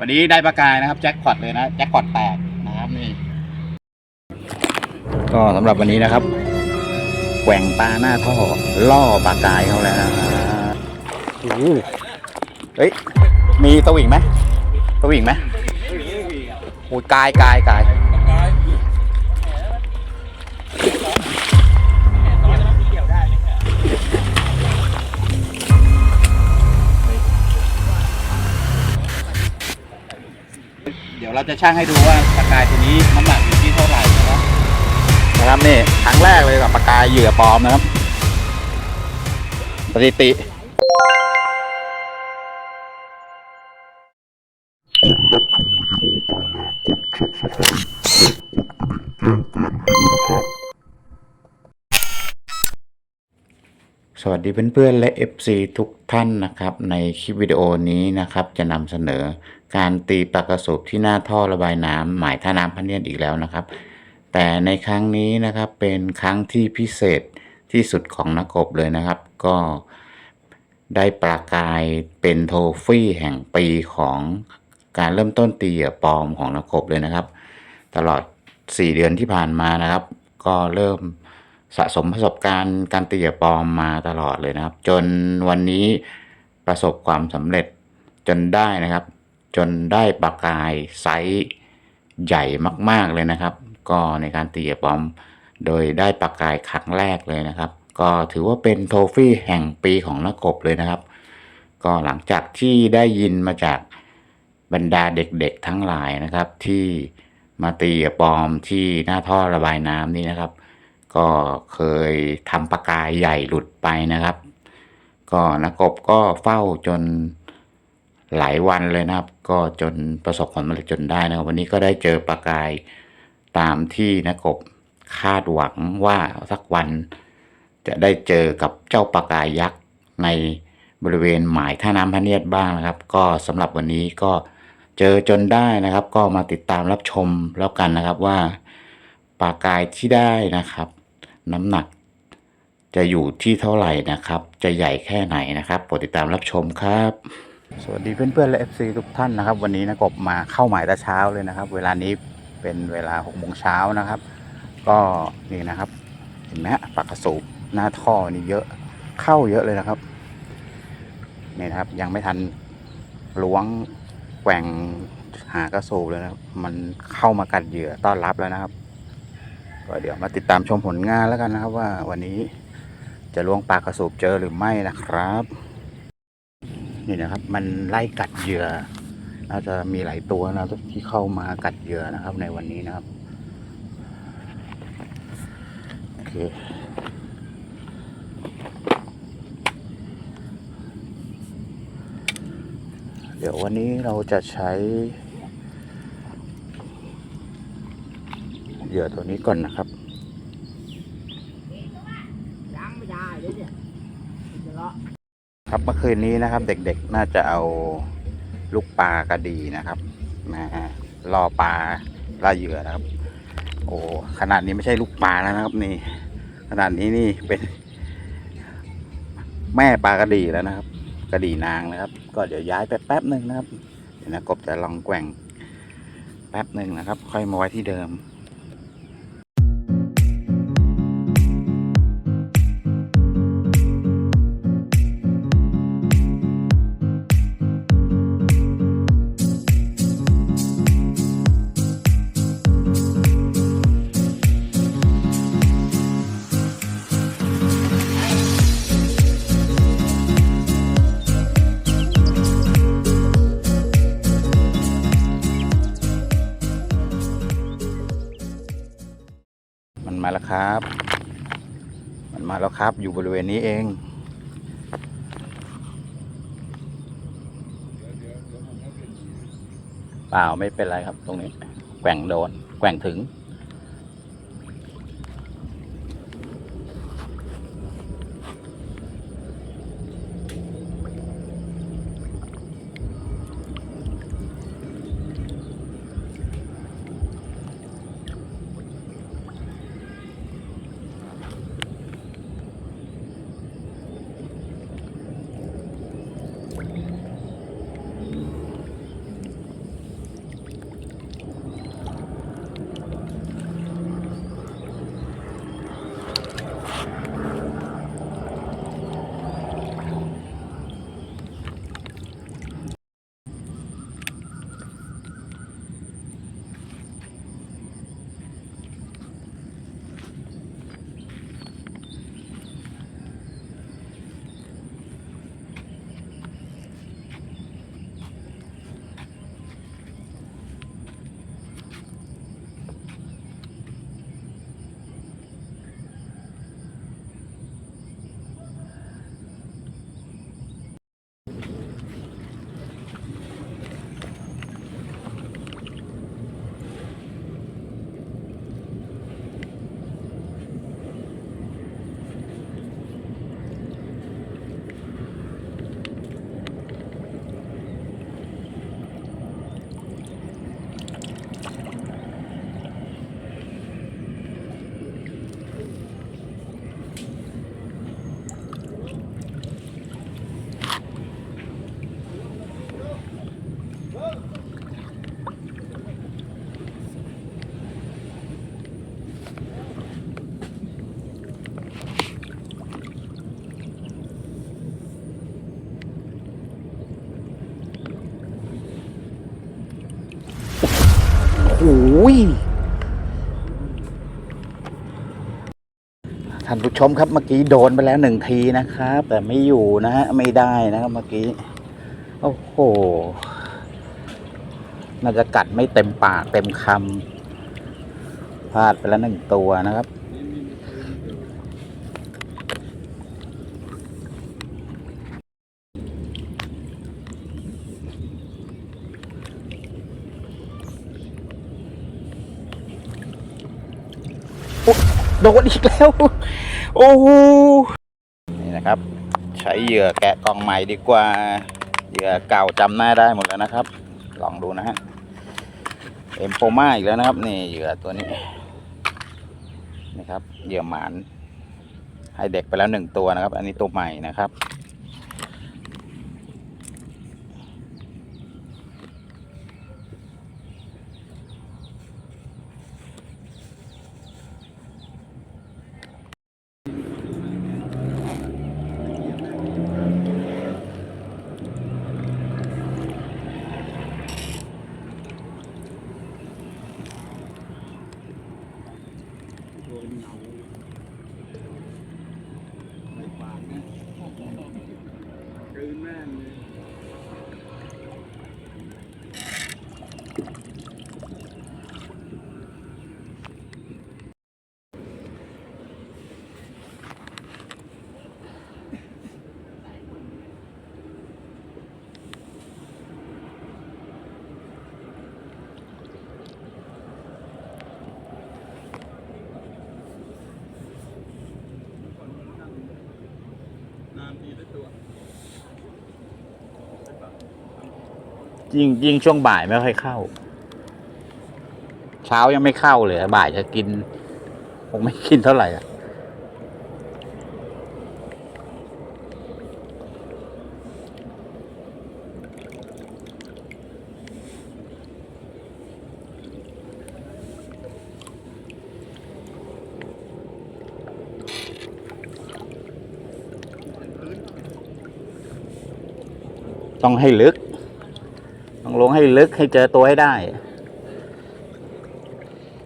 วันนี้ได้ปลากายนะครับแจ็คพอตเลยนะแจ็คพอตแตกนะครับนี่ก็สำหรับวันนี้นะครับแกว่งปลาหน้าท่อล่อปลากายเขาแล้วนะโอ้เฮ้ยมีตะวิ่งไหมตะวิ่งไหมโอ้ยกายกายกาย เราจะช่างให้ดูว่าปลากายตัวนี้น้ำหนักอยู่ที่เท่าไหร่นะครับนะครับนี่ครั้งแรกเลยกับปลากายเหยื่อปลอมนะครับสถิติสวัสดีเพื่อนๆและ FC ทุกท่านนะครับ ในคลิปวิดีโอนี้นะครับ จะนำเสนอ การตีปากกระสูบที่หน้าท่อระบายน้ำหมายท่าน้ำพะเนียดอีกแล้วนะครับ แต่ในครั้งนี้นะครับเป็นครั้งที่พิเศษที่สุดของนักกบเลยนะครับ ก็ได้ปลากายเป็นโทฟี่แห่งปีของการเริ่มต้นตีเหยื่อปลอมของนักกบเลยนะครับ ตลอด 4 เดือนที่ผ่านมานะครับ ก็เริ่มสะสมประสบการณ์การตีเหยื่อปลอมมาตลอดเลยนะครับ จนวันนี้ประสบความสำเร็จจนได้นะครับ จนได้ปลากายไซส์ใหญ่มาก ๆเลยนะครับ ก็ในการตีอปอม โดยได้ปลากายครั้งแรกเลยนะครับ ก็ถือว่าเป็นโทฟี่แห่งปีของนักกบเลยนะครับ ก็หลังจากที่ได้ยินมาจากบรรดาเด็กๆทั้งหลายนะครับ ที่มาตีอปอมที่หน้าท่อระบายน้ำนี่นะครับ ก็เคยทำปลากายใหญ่หลุดไปนะครับ ก็นักกบก็เฝ้าจน หลายวันเลยนะครับ ก็จนประสบความสำเร็จจนได้นะครับ วันนี้ก็ได้เจอปลากายตามที่นักกบคาดหวังว่าสักวัน จะได้เจอกับเจ้าปลากายยักษ์ในบริเวณหมายท่าน้ำพระเนียดบ้างนะครับ ก็สำหรับวันนี้ก็เจอจนได้นะครับ ก็มาติดตามรับชมแล้วกันนะครับว่าปลากายที่ได้นะครับ น้ำหนักจะอยู่ที่เท่าไหร่นะครับ จะใหญ่แค่ไหนนะครับโปรดติดตามรับชมครับ สวัสดีเพื่อนๆและ FC ทุกท่านนะครับ วันนี้นะกบมาเข้าหมายแต่เช้าเลยนะครับ เวลานี้เป็นเวลา6โมงเช้านะครับ ก็นี่นะครับเห็นไหมฮะปากระสูบหน้าท่อนี่เยอะเข้าเยอะเลยนะครับนี่นะครับยังไม่ทันล้วงแกว่งหากระสูบเลยนะครับมันเข้ามากัดเหยื่อต้อนรับแล้วนะครับก็เดี๋ยวมาติดตามชมผลงานแล้วกันนะครับ ว่าวันนี้จะล้วงปลากระสูบเจอหรือไม่นะครับ นี่นะครับ มันไล่กัดเหยื่อน่าจะมีหลายตัวนะที่เข้ามากัดเหยื่อนะครับ ในวันนี้นะครับโอเคเดี๋ยววันนี้เราจะใช้เหยื่อตัวนี้ก่อนนะครับยังไม่ได้เลยเนี่ยจะเลาะ ครับเมื่อคืนนี้นะครับ เด็กๆน่าจะเอาลูกปลากระดีนะครับมาล่อปลาล่าเหยื่อนะครับ โอ้ขนาดนี้ไม่ใช่ลูกปลาแล้วนะครับ นี่ ขนาดนี้นี่เป็น แม่ปลากระดีแล้วนะครับ กระดีนางนะครับ ก็เดี๋ยวย้ายไปแป๊บหนึ่งนะครับเดี๋ยวนะกบจะลองแกว่งแป๊บหนึ่งนะครับ ค่อยมาไว้ที่เดิม ครับ มันมาแล้วครับอยู่บริเวณนี้เองเปล่าไม่เป็นไรครับตรงนี้ แกว่งโดน แกว่งถึง ท่านผู้ชมครับเมื่อกี้โดนไปแล้วหนึ่งทีนะครับ แต่ไม่อยู่นะฮะไม่ได้นะครับเมื่อกี้ โอ้โห น่าจะกัดไม่เต็มปากเต็มคำพลาดไปแล้วหนึ่งตัวนะครับ โอ้ โดนอีกแล้ว โอ้โหนี่นะครับ ใช้เหยื่อแกะกล่องใหม่ดีกว่า เหยื่อเก่าจำหน้าได้หมดแล้วนะครับ ลองดูนะฮะเอ็มโปมาอีกแล้วนะครับ นี่เหยื่อตัวนี้นะครับเหยื่อหมานให้เด็กไปแล้วหนึ่งตัวนะครับ อันนี้ตัวใหม่นะครับ Amen. ยิ่งยิ่งช่วงบ่ายไม่ค่อยเข้า เช้ายังไม่เข้าเลยบ่ายจะกินคงไม่กินเท่าไหร่อะต้องให้ลึกต้อง ลงให้ลึกให้เจอตัวให้ได้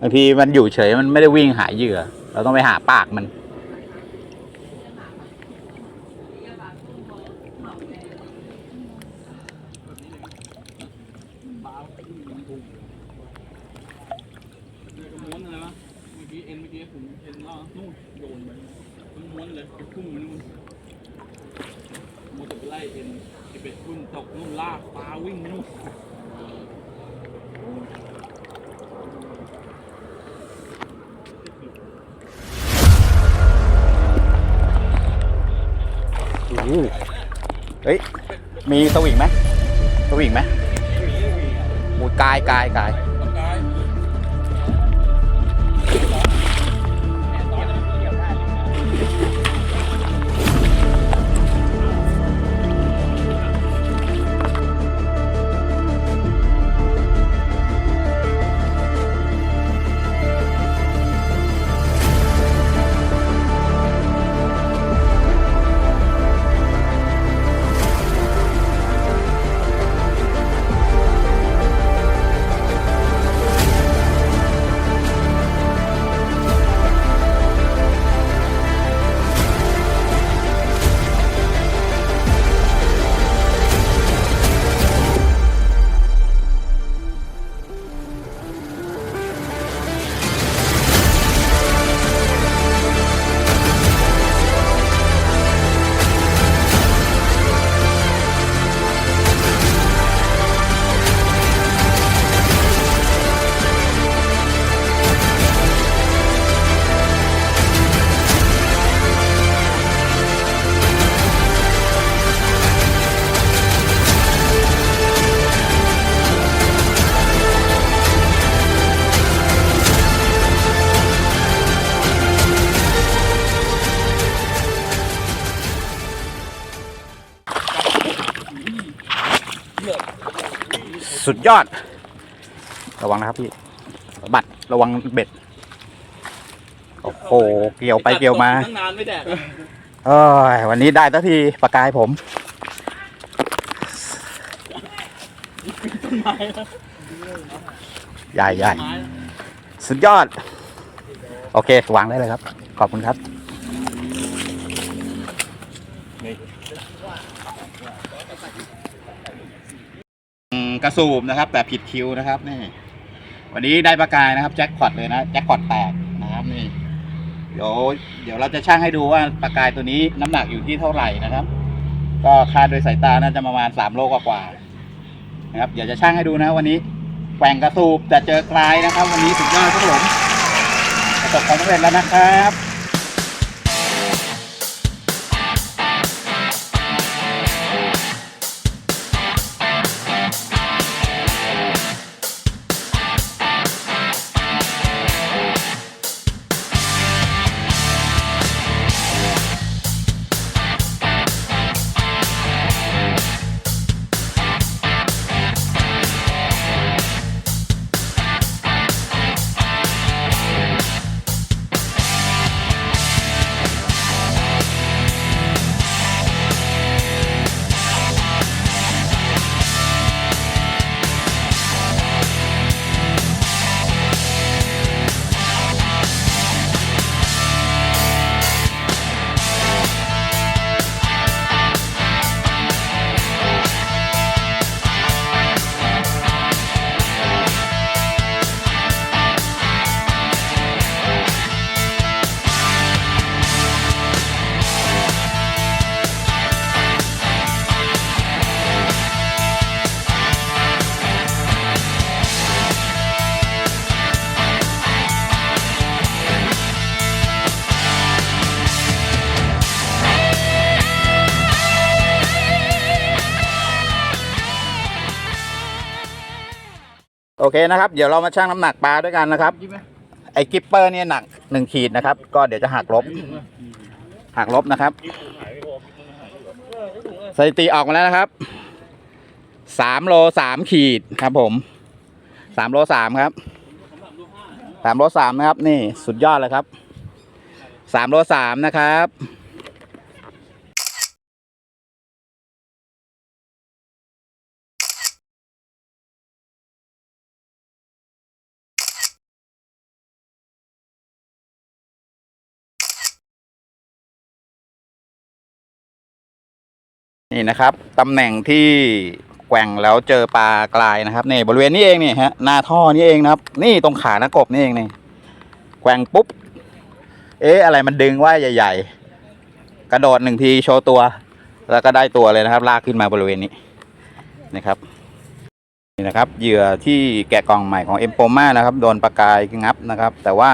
บางทีมันอยู่เฉยมันไม่ได้วิ่งหาเหยื่อ เราต้องไปหาปากมันม้วนอะไรวะเมื่อกี้เอ็นเมื่อกี้ผมเอ็นล่อนู่นโยนไปมันม้วนเลยไปพุ่งไปนู่นมัวแต่ไปไล่เอ็นไอเป็ดพุ่งตกนู่นลากปลาวิ่งไปนู่น เฮ้ย มีสวิงไหมสวิงไหมมูดกายกายกาย ยสุดยอด ระวังนะครับพี่ บัตรระวังเบ็ด โอ้โห เกี่ยวไปเกี่ยวมา ตั้งนานไม่แดกเอ้ยวันนี้ได้สักทีปากกายผม ต้นไม้นะใหญ่ใหญ่ ไม้นะสุดยอด โอเค วางได้เลยครับ ขอบคุณครับ อืมก ระสูบนะครับ แต่ผิดคิวนะครับนี่ วันนี้ได้ประกายนะครับแจ็คพอตเลยนะแจ็คพอตแตกนะครับนี่เดี๋ยวเดี๋ยวเราจะช่างให้ดูว่าประกายตัวนี้น้ำหนักอยู่ที่เท่าไหร่นะครับ ก็คาดโดยสายตาน่าจะประมาณสามโลกว่าๆนะครับเดี๋ยวจะช่างให้ดูนะ วันนี้แกว่งกระสูบแต่เจอกลายนะครับ วันนี้สุดยอดครับผมประสบความสำเร็จแล้วนะครับ อเคนะครับ เดี๋ยวเรามาชั่งน้ำหนักปลาด้วยกันนะครับไหมไอ้กิปเปอร์เนี่ยหนักหนึ่งขีดนะครับ ก็เดี๋ยวจะหักลบ หักลบนะครับ สถิติออกมาแล้วนะครับสามโลสามขีดครับผมสามโลสามครับสามโลสามนะครับ นี่สุดยอดเลยครับสามโลสามนะครับ นี่นะครับตำแหน่งที่แกว่งแล้วเจอปลากลายนะครับนี่บริเวณนี้เองนี่ฮะหน้าท่อนี่เองนะครับ นี่ตรงขาหน้ากบนี่เองนี่แกว่งปุ๊บ เอ๊ะอะไรมันดึงว่าใหญ่ ๆ กระโดดหนึ่งทีโชว์ตัว แล้วก็ได้ตัวเลยนะครับ ลากขึ้นมาบริเวณนี้นะครับนี่นะครับเหยื่อที่แกะกล่องใหม่ของเอ็มโปมานะครับโดนปลากายงับนะครับ แต่ว่า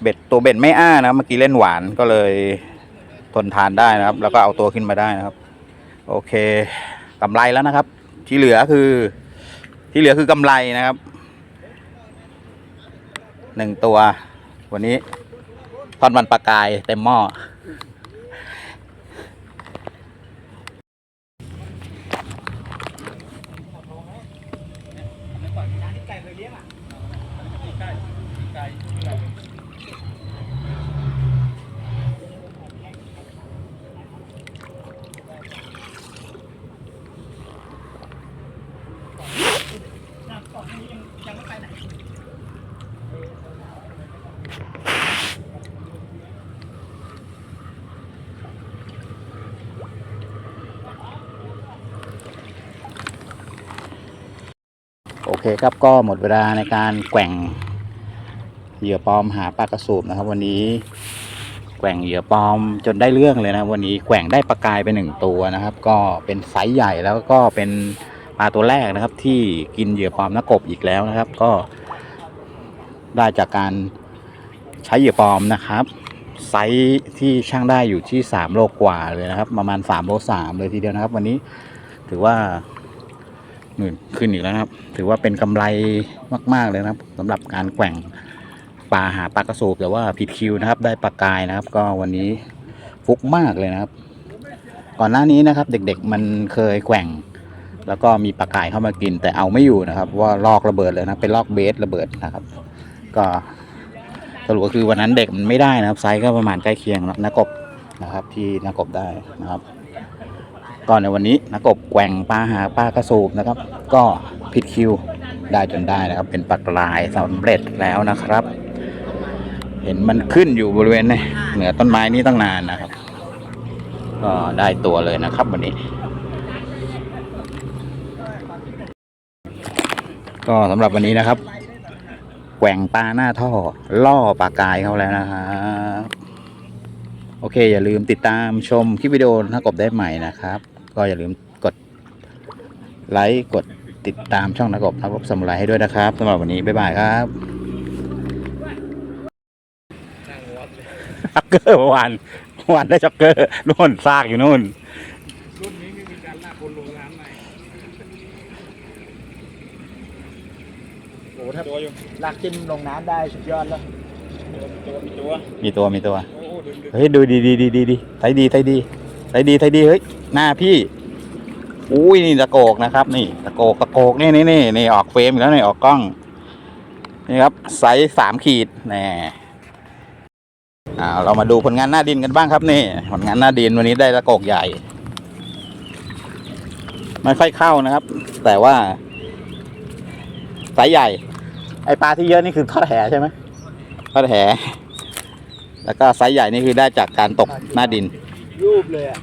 เบ็ดตัวเบ็ดไม่อ้านะเมื่อกี้เล่นหวานก็เลย ทนทานได้นะครับ แล้วก็เอาตัวขึ้นมาได้นะครับ โอเคกำไรแล้วนะครับ ที่เหลือคือ ที่เหลือคือกำไรนะครับหนึ่งตัว วันนี้ทอดมันปลากายเต็มหม้อ โอ เคครับก็หมดเวลาในการแกว่งเหยื่อปลอมหาปลากระสูบนะครับ วันนี้แกว่งเหยื่อปลอมจนได้เรื่องเลยนะ วันนี้แกว่งได้ปลากายไปหนึ่งตัวนะครับ ก็เป็นไซส์ใหญ่แล้วก็เป็นปลาตัวแรกนะครับ ที่กินเหยื่อปลอมนักกบอีกแล้วนะครับ ก็ได้จากการใช้เหยื่อปลอมนะครับ ไซส์ที่ช่างได้อยู่ที่สามโลกว่าเลยนะครับ ประมาณสามโลสามเลยทีเดียวนะครับ วันนี้ถือว่า หมื่นขึ้นอีกแล้วนะครับ ถือว่าเป็นกำไรมากๆเลยนะครับสำหรับการแกว่งปลาหาปลากระสูบแต่ว่าผิดคิวนะครับ ได้ปลากายนะครับ ก็วันนี้ฟุกมากเลยนะครับ ก่อนหน้านี้นะครับ เด็กๆมันเคยแกว่ง แล้วก็มีปลากายเข้ามากิน แต่เอาไม่อยู่นะครับ ว่าลอกระเบิดเลยนะเป็นลอกเบสระเบิดนะครับ ก็สรุปก็คือวันนั้นเด็กมันไม่ได้นะครับ ไซส์ก็ประมาณใกล้เคียงนักกบนะครับ ที่นักกบได้นะครับ ก่อนในวันนี้นักบแกว่งปลาหาปลากระสูบนะครับ ก็ผิดคิวได้จนได้นะครับ เป็นปักลายสำเร็จแล้วนะครับ เห็นมันขึ้นอยู่บริเวณเนี่เหนือต้นไม้นี้ตั้งนานนะครับ ก็ได้ตัวเลยนะครับวันนี้ ก็สำหรับวันนี้นะครับแกว่งปลาหน้าท่อ ล่อปลากายเขาแล้วนะครับโอเค อย่าลืมติดตามชมคลิปวิดีโอถ้ากบได้ใหม่นะครับ ก็อย่าลืมกดไลค์กดติดตามช่องนักบนักบสมุไรให้ด้วยนะครับสำหรับวันนี้บ๊ายบายครับช็อกเกอร์เมื่อวานเมื่อวานได้ช็อกเกอร์นู่นซากอยู่นู่นรุ่นนี้ไม่มีการลากคนลงน้ำไหนโอ้ถ้าตัวอยู่ลากจิ้มลงน้ำได้สุดยอดแล้วตัวมีตัวมีตัวมีตัวโอ้โหดึงดึงเฮ้ยดูดีดีดีดีดีไทยดีไทยดี ไทยดีไทยดีเฮ้ยหน้าพี่อุ้ยนี่ตะโกกนะครับ นี่ตะโกกตะโกกนี่นี่นี่นี่ออกเฟรมอีกแล้วนี่ออกกล้องนี่ครับไซส์สามขีดแน่อ่าเรามาดูผลงานหน้าดินกันบ้างครับนี่ ผลงานหน้าดินวันนี้ได้ตะโกกใหญ่ ไม่ค่อยเข้านะครับ แต่ว่าไซส์ใหญ่ ไอปลาที่เยอะนี่คือทอดแหใช่ไหมทอดแหแล้วก็ไซส์ใหญ่นี่คือได้จากการตกหน้าดิน รูปเลยอะ